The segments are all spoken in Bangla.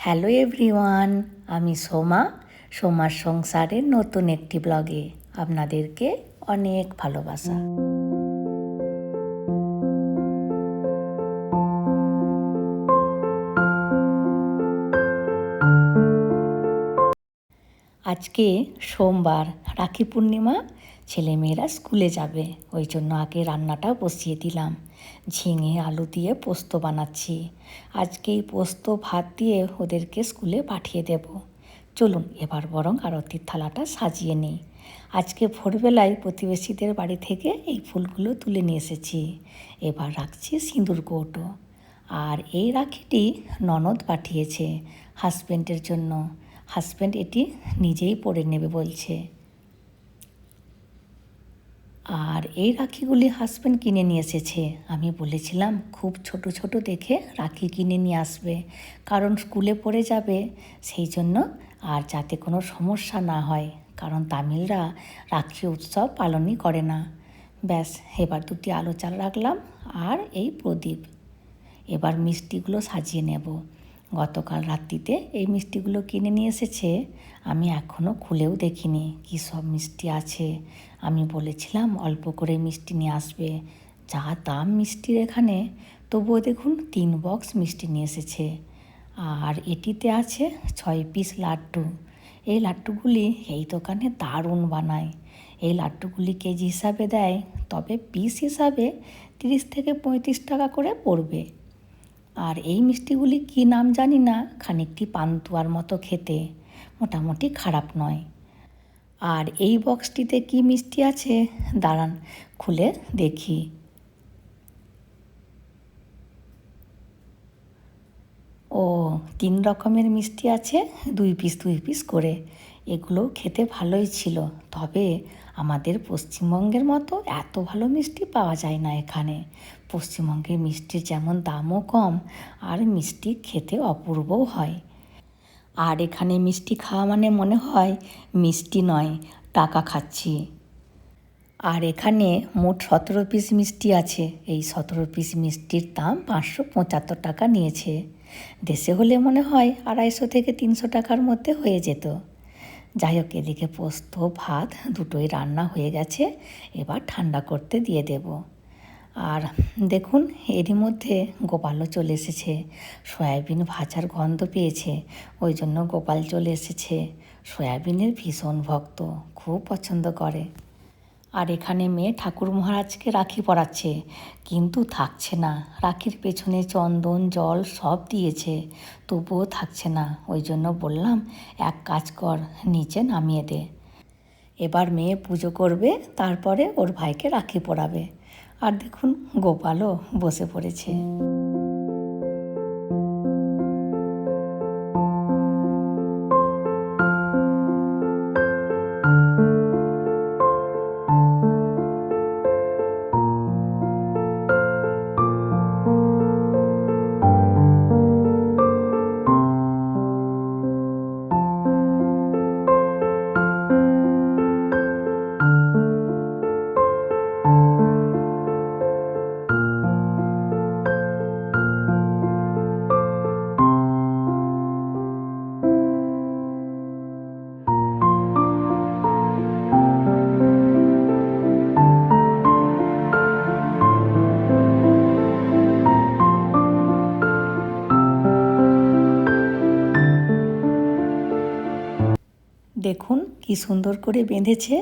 হ্যালো এভরিওয়ান, আমি সোমা, সোমার সংসারের নতুন একটি ব্লগে আপনাদেরকে অনেক ভালোবাসা। আজকে সোমবার রাখি পূর্ণিমা ছেলেমেয়েরা স্কুলে যাবে। ওই জন্য আগে রান্নাটাও বসিয়ে দিলাম। ঝিঙে, আলু দিয়ে পোস্ত বানাচ্ছি। আজকে এই পোস্ত, ভাত দিয়ে ওদেরকে স্কুলে পাঠিয়ে দেব। চলুন, এবার বরং আরতির থালাটা সাজিয়ে নিই। আজকে ভোরবেলায় প্রতিবেশীদের বাড়ি থেকে এই ফুলগুলো তুলে নিয়ে এসেছি। এবার রাখছি সিঁদুর কৌটো আর এই রাখিটি ননদ পাঠিয়েছে হাজব্যান্ডের জন্য। হাজব্যান্ড এটি নিজেই পরে নেবে বলছে। আর এই রাখিগুলি হাজব্যান্ড কিনে নিয়ে এসেছে। আমি বলেছিলাম, খুব ছোট ছোট দেখে রাখি কিনে নিয়ে আসবে। কারণ স্কুলে পড়ে যাবে, সেই জন্য আর যাতে কোনো সমস্যা না হয়। কারণ তামিলরা রাখি উৎসব পালনই করে না। ব্যাস, এবার দুটি আলো চাল রাখলাম আর এই প্রদীপ। এবার মিষ্টিগুলো সাজিয়ে নেব। গতকাল রাত্রিতে এই মিষ্টিগুলো কিনে নিয়ে এসেছে। আমি এখনও খুলেও দেখিনি কী সব মিষ্টি আছে। আমি বলেছিলাম অল্প করে মিষ্টি নিয়ে আসবে। যা দাম মিষ্টির এখানে, তবুও দেখুন তিন বক্স মিষ্টি নিয়ে এসেছে। আর এটিতে আছে ছয় পিস লাড্ডু। এই লাড্ডুগুলি এই দোকানে দারুণ বানায়। এই লাড্ডুগুলি কেজি হিসাবে দেয়, তবে পিস হিসাবে তিরিশ থেকে পঁয়ত্রিশ টাকা করে পড়বে। আর এই মিষ্টিগুলি কী নাম জানি না, খানিকটি পান্তুয়ার মতো খেতে, মোটামুটি খারাপ নয়। আর এই বক্সটিতে কি মিষ্টি আছে? দাঁড়ান, খুলে দেখি। ও, তিন রকমের মিষ্টি আছে, দুই পিস দুই পিস করে। এগুলো খেতে ভালোই ছিল, তবে আমাদের পশ্চিমবঙ্গের মতো এত ভালো মিষ্টি পাওয়া যায় না এখানে। পশ্চিমবঙ্গের মিষ্টির যেমন দামও কম আর মিষ্টি খেতে অপূর্বও হয়। আর এখানে মিষ্টি খাওয়া মানে মনে হয় মিষ্টি নয়, টাকা খাচ্ছি। আর এখানে মোট সতেরো পিস মিষ্টি আছে। এই সতেরো পিস মিষ্টির দাম পাঁচশো পঁচাত্তর টাকা নিয়েছে। দেশে হলে মনে হয় আড়াইশো থেকে তিনশো টাকার মধ্যে হয়ে যেত। যাই হোক, এদিকে পোস্ত, ভাত দুটোই রান্না হয়ে গেছে। এবার ঠান্ডা করতে দিয়ে দেব। আর দেখুন, এরই মধ্যে গোপালও চলে এসেছে। সয়াবিন ভাজার গন্ধ পেয়েছে, ওই জন্য গোপাল চলে এসেছে। সয়াবিনের ভীষণ ভক্ত, খুব পছন্দ করে। আর এখানে মেয়ে ঠাকুর মহারাজকে রাখি পরাচ্ছে। কিন্তু থাকছে না। রাখির পেছনে চন্দন, জল সব দিয়েছে। তবুও থাকছে না। ওই জন্য বললাম, এক কাজ কর, নিচে নামিয়ে দে। এবার মেয়ে পুজো করবে, তারপরে ওর ভাইকে রাখি পরাবে। আর দেখুন, গোপালও বসে পড়েছে। কি সুন্দর করে বেঁধেছে।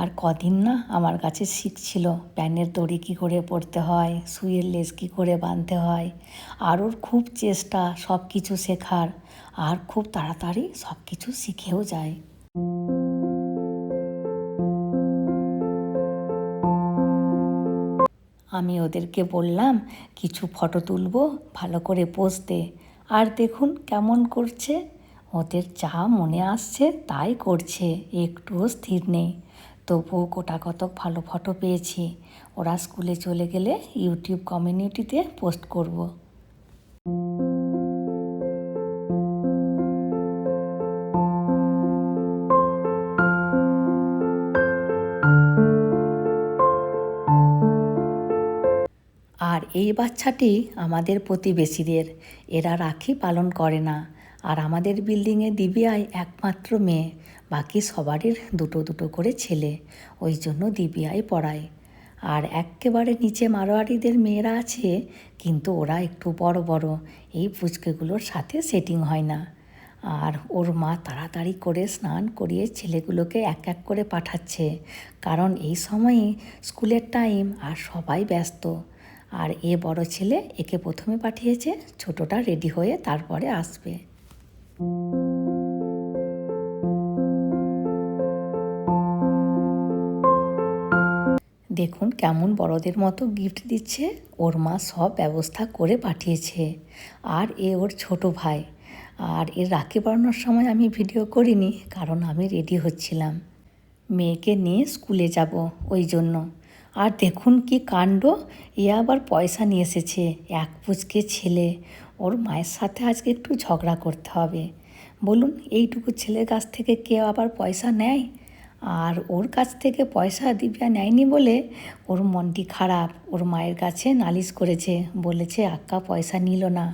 আর কদিন না আমার কাছে শিখছিল প্যানের দড়ি কী করে পড়তে হয়, সুইয়ের লেস কী করে বাঁধতে হয়, আর ওর খুব চেষ্টা সব কিছু শেখার, আর খুব তাড়াতাড়ি সব কিছু শিখেও যায়। আমি ওদেরকে বললাম, কিছু ফটো তুলবো, ভালো করে পোস্ট আর দেখুন কেমন করছে। ওদের যা মনে আসছে তাই করছে, একটুও স্থির নেই। তবুও গোটা কতক ভালো ফটো পেয়েছি। ওরা স্কুলে চলে গেলে ইউটিউব কমিউনিটিতে পোস্ট করব। আর এই বাচ্চাটি আমাদের প্রতিবেশীদের, এরা রাখি পালন করে না। আর আমাদের বিল্ডিংয়ে দিবিয়াই একমাত্র মেয়ে, বাকি সবারই দুটো দুটো করে ছেলে, ওই জন্য দিবিয়াই পড়ায়। আর এক্কেবারে নিচে মারোয়ারিদের মেয়েরা আছে, কিন্তু ওরা একটু বড় বড়, এই পুচকেগুলোর সাথে সেটিং হয় না। আর ওর মা তাড়াতাড়ি করে স্নান করিয়ে ছেলেগুলোকে এক এক করে পাঠাচ্ছে, কারণ এই সময়ে স্কুলের টাইম আর সবাই ব্যস্ত। আর এ বড় ছেলে একে প্রথমে পাঠিয়েছে, ছোটটা রেডি হয়ে তারপরে আসবে। দেখুন কেমন বড়দের মতো গিফট দিচ্ছে। ওর মা সব ব্যবস্থা করে পাঠিয়েছে। আর এ ওর ছোট ভাই। আর এর রাখি পড়ানোর সময় আমি ভিডিও করিনি, কারণ আমি রেডি হচ্ছিলাম। মেয়েকে নিয়ে স্কুলে যাব, ওই জন্য। আর দেখুন কি কাণ্ড। এ আবার পয়সা নিয়ে এসেছে, এক পুচকে ছেলে। ওর মায়ের সাথে আজকে একটু ঝগড়া করতে হবে। বলুন, এইটুকু ছেলের কাছ থেকে কেউ আবার পয়সা নেয়? আর ওর কাছ থেকে পয়সা দিব্যা নেয়নি বলে ওর মনটি খারাপ। ওর মায়ের কাছে নালিশ করেছে, বলেছে, আক্কা, পয়সা নিল না।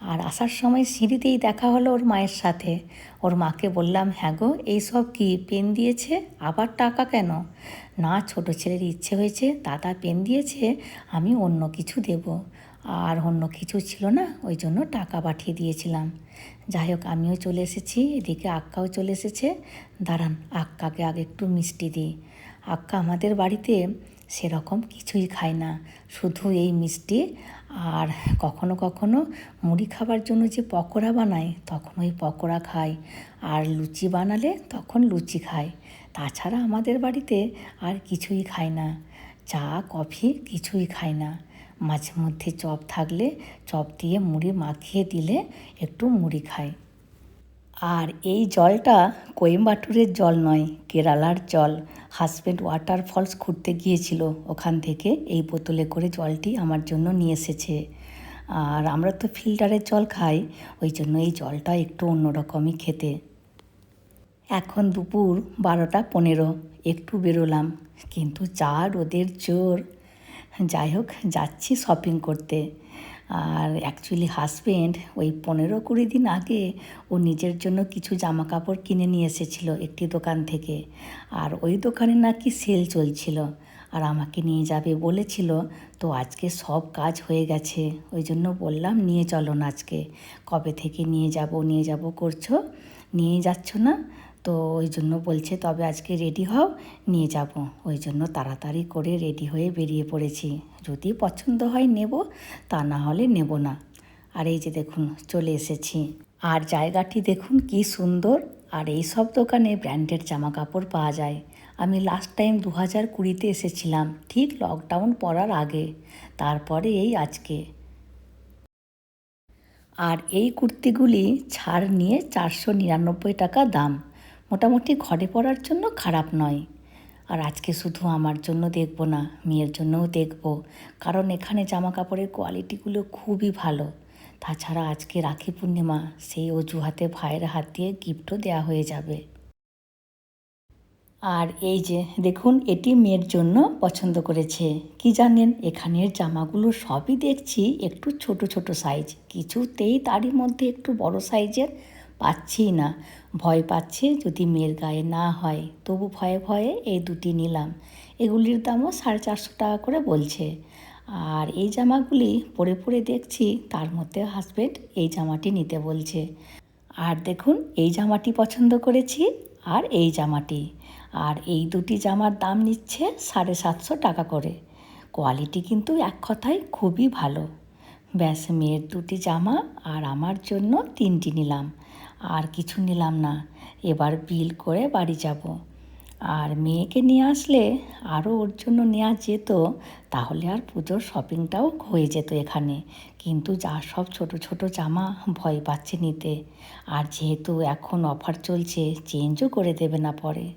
আর আসার সময় সিঁড়িতেই দেখা হলো ওর মায়ের সাথে। ওর মাকে বললাম হ্যাঁ গো এইসব কি, পেন দিয়েছে? আবার টাকা কেন? না, ছোট ছেলের ইচ্ছে হয়েছে, দাদা পেন দিয়েছে, আমি অন্য কিছু দেব। আর অন্য কিছু ছিল না, ওই জন্য টাকা পাঠিয়ে দিয়েছিলাম। যাই হোক, আমিও চলে এসেছি, এদিকে আক্কাও চলে এসেছে। দাঁড়ান, আক্কাকে আগে একটু মিষ্টি দিই। আক্কা আমাদের বাড়িতে সেরকম কিছুই খায় না, শুধু এই মিষ্টি আর কখনো কখনো মুড়ি খাবার জন্য যে পকোড়া বানায়, তখন ওই পকোড়া খায়। আর লুচি বানালে তখন লুচি খায়। তাছাড়া আমাদের বাড়িতে আর কিছুই খায় না। চা, কফি কিছুই খায় না। মাঝে মধ্যে চপ থাকলে চপ দিয়ে মুড়ি মাখিয়ে দিলে একটু মুড়ি খায়। আর এই জলটা কোয়েম্বাটুরের জল নয়, কেরালার জল। হাজব্যান্ড ওয়াটার ফলস ঘুরতে গিয়েছিল ওখান থেকে, এই বোতলে করে জলটি আমার জন্য নিয়ে এসেছে। আর আমরা তো ফিল্টারের জল খাই, ওই জন্য এই জলটা একটু অন্যরকমই খেতে। এখন দুপুর বারোটা পনেরো, একটু বেরোলাম, কিন্তু যা রোদের জোর। যাই হোক, যাচ্ছি শপিং করতে। আর অ্যাকচুয়ালি হাজব্যান্ড ওই পনেরো কুড়ি দিন আগে ও নিজের জন্য কিছু জামা কাপড় কিনে নিয়ে এসেছিল একটি দোকান থেকে। আর ওই দোকানে নাকি সেল চলছিল। আর আমাকে নিয়ে যাবে বলেছিল, তো আজকে সব কাজ হয়ে গেছে। ওই জন্য বললাম, নিয়ে চলো না আজকে। কবে থেকে নিয়ে যাব নিয়ে যাব করছ? নিয়ে যাচ্ছ না? তো ওই জন্য বলছে, তবে আজকে রেডি হও, নিয়ে যাব। ওই জন্য তাড়াতাড়ি করে রেডি হয়ে বেরিয়ে পড়েছি। যদি পছন্দ হয় নেব, তা না হলে নেব না। আর এই যে দেখুন, চলে এসেছি। আর জায়গাটি দেখুন কি সুন্দর। আর এই সব দোকানে ব্র্যান্ডেড জামা কাপড় পাওয়া যায়। আমি লাস্ট টাইম দু হাজার কুড়িতে এসেছিলাম, ঠিক লকডাউন পড়ার আগে। তারপরে এই আজকে। আর এই কুর্তিগুলি ছাড় নিয়ে চারশো নিরানব্বই টাকা দাম। মোটামুটি ঘরে পড়ার জন্য খারাপ নয়। আর আজকে শুধু আমার জন্য দেখব না, মেয়ের জন্যও দেখব। কারণ এখানে জামা কাপড়ের কোয়ালিটিগুলো খুবই ভালো। তাছাড়া আজকে রাখি পূর্ণিমা, সেই অজুহাতে ভাইয়ের হাত দিয়ে গিফটও দেওয়া হয়ে যাবে। আর এই যে, দেখুন, এটি মেয়ের জন্য পছন্দ করেছে। কি জানেন, এখানের জামাগুলো সবই দেখছি একটু ছোট ছোট সাইজ কিছুতেই তারই মধ্যে একটু বড় সাইজের পাচ্ছি না। ভয় পাচ্ছে যদি মেয়ের গায়ে না হয়। তবু ভয়ে ভয়ে এই দুটি নিলাম। এগুলির দামও সাড়ে চারশো টাকা করে বলছে। আর এই জামাগুলি পরে পরে দেখছি, তার মধ্যে হাজব্যান্ড এই জামাটি নিতে বলছে। আর দেখুন, এই জামাটি পছন্দ করেছি আর এই জামাটি। আর এই দুটি জামার দাম নিচ্ছে সাড়ে সাতশো টাকা করে। কোয়ালিটি কিন্তু এক কথায় খুবই ভালো। ব্যাস, মেয়ের দুটি জামা আর আমার জন্য তিনটি নিলাম। আর কিছু নিলাম না। এবার বিল করে বাড়ি যাব। আর মেয়েকে নিয়ে আসলে আরও ওর জন্য নেওয়া যেত, তাহলে আর পুজোর শপিংটাও হয়ে যেত এখানে। কিন্তু যা সব ছোট ছোট জামা ভয় পাচ্ছে নিতে। আর যেহেতু এখন অফার চলছে চেঞ্জও করে দেবে না পরে।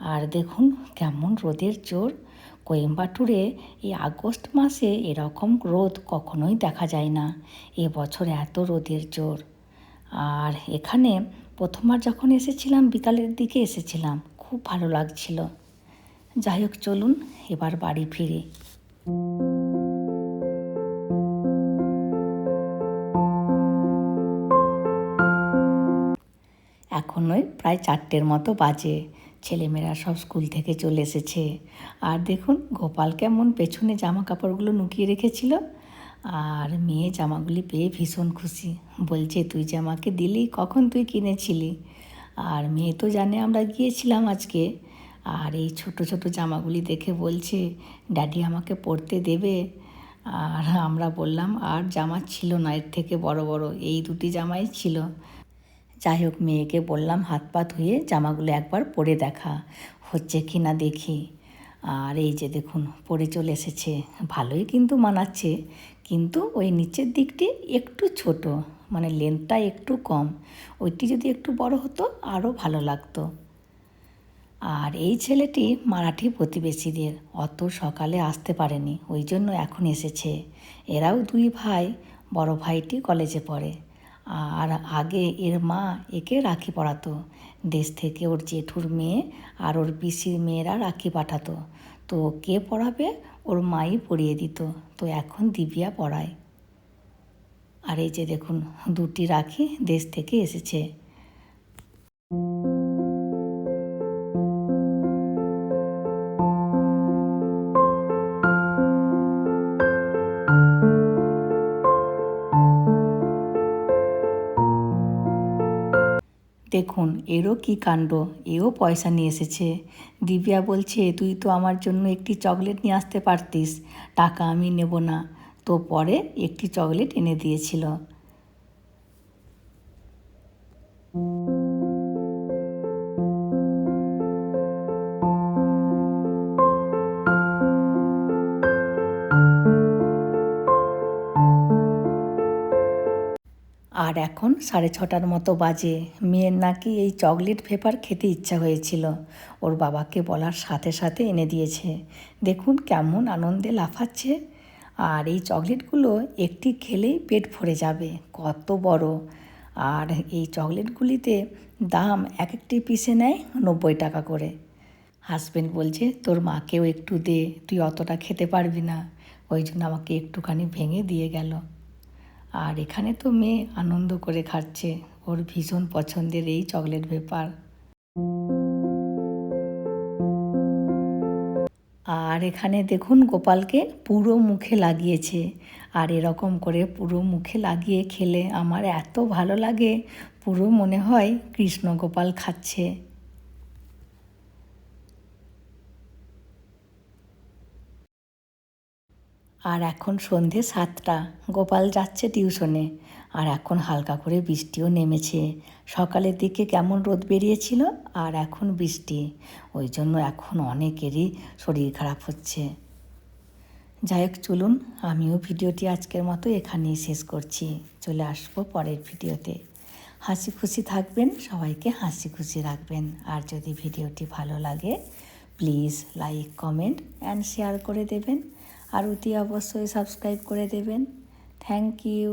আর দেখুন কেমন রোদের জোর। কোয়েম্বাটুরে এই আগস্ট মাসে এরকম রোদ কখনোই দেখা যায় না। এবছর এত রোদের জোর। আর এখানে প্রথমবার যখন এসেছিলাম, বিকালের দিকে এসেছিলাম। খুব ভালো লাগছিল। যাই হোক, চলুন এবার বাড়ি ফিরি। এখন ওই প্রায় চারটের মতো বাজে। ছেলেমেয়েরা সব স্কুল থেকে চলে এসেছে। আর দেখুন, গোপাল কেমন পেছনে জামা কাপড়গুলো লুকিয়ে রেখেছিল। আর মেয়ে জামাগুলি পেয়ে ভীষণ খুশি। বলছে, তুই যে আমাকে দিলি, কখন তুই কিনেছিলি? আর মেয়ে তো জানে আমরা গিয়েছিলাম আজকে। আর এই ছোট ছোট জামাগুলি দেখে বলছে, ড্যাডি আমাকে পরতে দেবে? আর আমরা বললাম, আর জামা ছিল না, এর থেকে বড় বড়, এই দুটি জামাই ছিল। যাই হোক, মেয়েকে বললাম, হাত পা ধুয়ে জামাগুলো একবার পরে দেখা, হচ্ছে কি না দেখি। আর এই যে দেখুন, পরে চলে এসেছে। ভালোই কিন্তু মানাচ্ছে কিন্তু ওই নিচের দিকটি একটু ছোট মানে লেন্থটা একটু কম। ওইটি যদি একটু বড় হতো আরও ভালো লাগতো। আর এই ছেলেটি মারাঠি প্রতিবেশীদের, অত সকালে আসতে পারেনি। ওই জন্য এখন এসেছে। এরাও দুই ভাই, বড় ভাইটি কলেজে পড়ে। আর আগে এর মা একে রাখি পড়াতো। দেশ থেকে ওর জেঠুর মেয়ে আর ওর পিসির মেয়েরা রাখি পাঠাতো। তো কে পড়াবে? ওর মাই পড়িয়ে দিত। তো এখন দিবিয়া পড়ায়। আর এই যে দেখুন, দুটি রাখি দেশ থেকে এসেছে। দেখুন, এরও কি কাণ্ড? এও পয়সা নিয়ে এসেছে। দিব্যা বলছে, তুই তো আমার জন্য একটি চকলেট নিয়ে আসতে পারতিস। টাকা আমি নেব না। তো পরে একটি চকলেট এনে দিয়েছিল। আর এখন সাড়ে ছটার মতো বাজে। মেয়ের নাকি এই চকলেট ভেপার খেতে ইচ্ছা হয়েছিল। ওর বাবাকে বলার সাথে সাথে এনে দিয়েছে। দেখুন কেমন আনন্দে লাফাচ্ছে। আর এই চকলেটগুলো একটি খেলেই পেট ভরে যাবে। কত বড়। আর এই চকলেটগুলিতে দাম এক একটি পিসে নেয় নব্বই টাকা করে। হাজব্যান্ড বলছে, তোর মাকেও একটু দে, তুই অতটা খেতে পারবি না। ওই জন্য আমাকে একটুখানি ভেঙে দিয়ে গেল। আর এখানে তো মেয়ে আনন্দ করে খাচ্ছে। ওর ভীষণ পছন্দের এই চকলেট ভেপার আর এখানে দেখুন গোপালকে পুরো মুখে লাগিয়েছে। আর এরকম করে পুরো মুখে লাগিয়ে খেলে আমার এত ভালো লাগে। পুরো মনে হয় কৃষ্ণ গোপাল খাচ্ছে। আর এখন সন্ধে সাতটা। গোপাল যাচ্ছে টিউশনে। আর এখন হালকা করে বৃষ্টিও নেমেছে। সকালের দিকে কেমন রোদ বেরিয়েছিল, আর এখন বৃষ্টি। ওই জন্য এখন অনেকেরই শরীর খারাপ হচ্ছে। যাই হোক, চলুন, আমিও ভিডিওটি আজকের মতো এখানেই শেষ করছি। চলে আসব পরের ভিডিওতে। হাসি খুশি থাকবেন, সবাইকে হাসি খুশি রাখবেন। আর যদি ভিডিওটি ভালো লাগে, please like, comment and share করে দেবেন। আর অতি অবশ্যই সাবস্ক্রাইব করে দেবেন। Thank you